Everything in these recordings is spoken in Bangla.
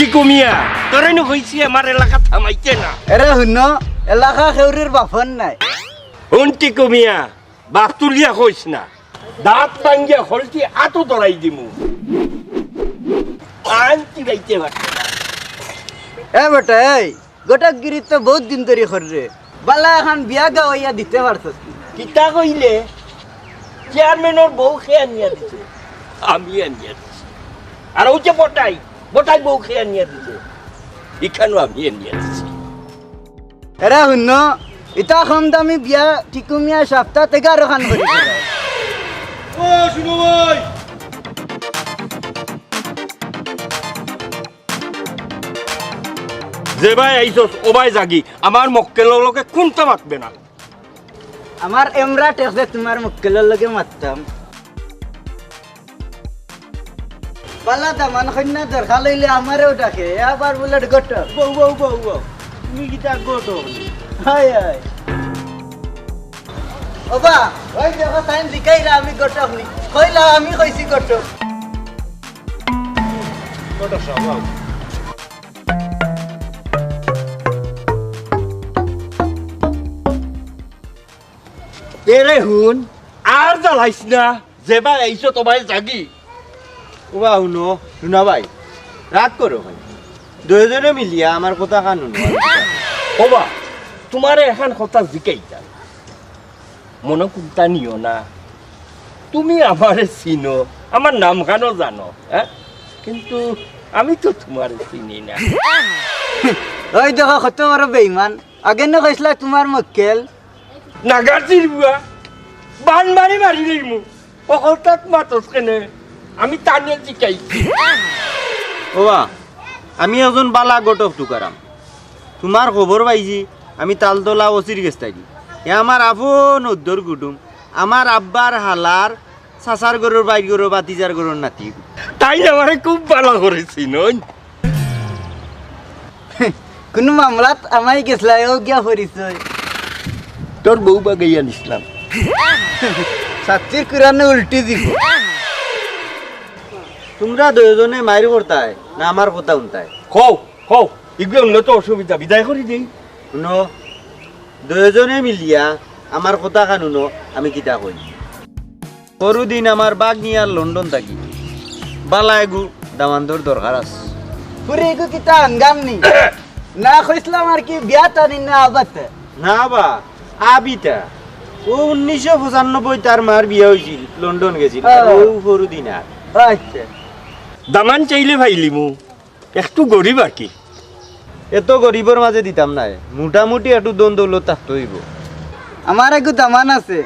টিকু মিয়া তোরাই নো হইছি আমার এলাকা থামাইতে না। এরে শুন এলাকা খেউরির বাফন নাই। হুন টিকু মিয়া বাপ তুলিয়া কইস না। দাঁত ভাঙ্গিয়া হলটি আতো দরাই দিমু। আনতি পারছে না। এ বেটা এই গোটা গিরি তো বহুত দিন ধরে কররে বালা এখন বিয়া গাওয়াইয়া দিতে পারছস কি? কিতা কইলে চেয়ারম্যানের বউ খেয়ে নিয়ে দিছে। আমি আনিয়া দিছি। আর ও যে বটাই বটাই বউ খেয়ে নিয়ে দিছে এখানেও আমি আনিয়া দিছি এরে শুন ইটা কম দামি বিয়া টিকুমিয়া সপ্তাহ এগারো খান করি ও শুনো ভাই। যে ভাই আইসস ও ভাই জাগি আমার মক্কেলের লোকে কোনটা মাতবে না? আমার এমরা টেক্সে তোমার মুক্কেলের লগে মারতাম পালা দামান কন্যা দরকার লইলে আমারও ডাকে আবার বলে গট বউ বউ বউ বউ তুমি কিতা গোট হাই হাই ওবা ওই দেখো টাইম জিকাইরা আমি গটক নি। কইলা আমি কইছি গটক। গোট সব এরে হুন আর জ্বালাইস না যেবার আইসো তোমায় জাগি। ওবা শুনো শুনা ভাই রাগ করো ভাই। দুজনে মিলিয়া আমার কথা কানুন ওবা তোমারে এখন কথা জিকাইতা। মনে কুন্তা নিও না। তুমি আমারে চিনো আমার নাম খানো জানো হ্যাঁ কিন্তু আমি তো তোমারে চিনি না। ওই দেখো কত বড় বেইমান আগে না কইছিলা তোমার মক্কেল নাগাছির বুয়া বান মারি মারি দিমু অকল তাক মাতস কেনে? আমি তানে জিকাইছি ওবা আমি একজন বালা গটক টুকারাম। তোমার খবর পাইছি আমি তালতলা ওসির গেস্তাইছি এ আমার আপন উদ্দর কুটুম আমার আব্বার হালার চাচার গরুর বাইর গরু বাতিজার গরুর নাতি। তাই আমারে খুব ভালো করেছি নই কোনো মামলাত আমাই গেছলা ও গিয়া পরিচয় তোর বউ বাগাইয়া নিসলাম সাতির কুরানে উল্টি দিব। তোমরা দুজনে মাইর করতায় না আমার কথা উনতায় কও কও এগুলো উন্নত অসুবিধা বিদায় করে দিই শুনো দুজনে মিলিয়া আমার কথা কানুনো আমি কিতা কই সরুদিন আমার বাঘ নিয়ে আর লন্ডন থাকি বালা এগু দামান্তর দরকার আছে। পুরি গো কিতা আঙ্গাম নি? না কইছিলাম আর কি বিয়া টানি না আবাতে না বা আবিতা ও উনিশশো পঁচানব্বই তার মার বিয়ে হয়েছিল লন্ডন গেছিল। ও সরুদিন আর আচ্ছা। দামান চাইলে ভাইলি মু একটু গরিব আর কি। এত গরিবের মাঝে দিতাম নাই। মোটামুটি একটু দন দৌলত থাকতে হইব আমার একটু দামান আছে।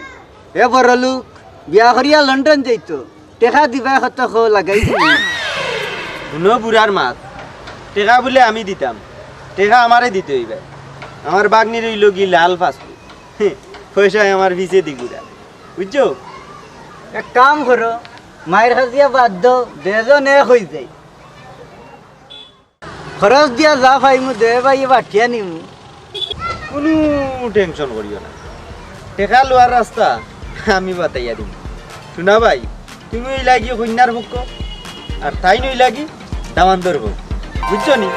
এ বড় লোক বিয়া করিয়া লন্ডন যাইতো। টেকা দিবা কত খো লাগাইছি শুনো বুড়ার মাছ টেকা বলে আমি দিতাম টেকা আমারে দিতে হইবে আমার বাগনি রইল কি লাল ফাস্টফুড পয়সা আমার ভিসে দি বুড়া বুঝছ এক কাম করো মায়ের হাজিয়া বাধ্য দেজন এক হয়ে যাই খরচ দিয়া যা পাইমু দে ভাই পাঠিয়া নিমু। কোনো টেনশন করিও না টেকা লোয়ার রাস্তা আমি বাতাইয়া দিম। শুনা ভাই তুমি লাগি কন্যার পক্ষ আর তাই নই লাগি দামান্তর হোক বুঝছ নি?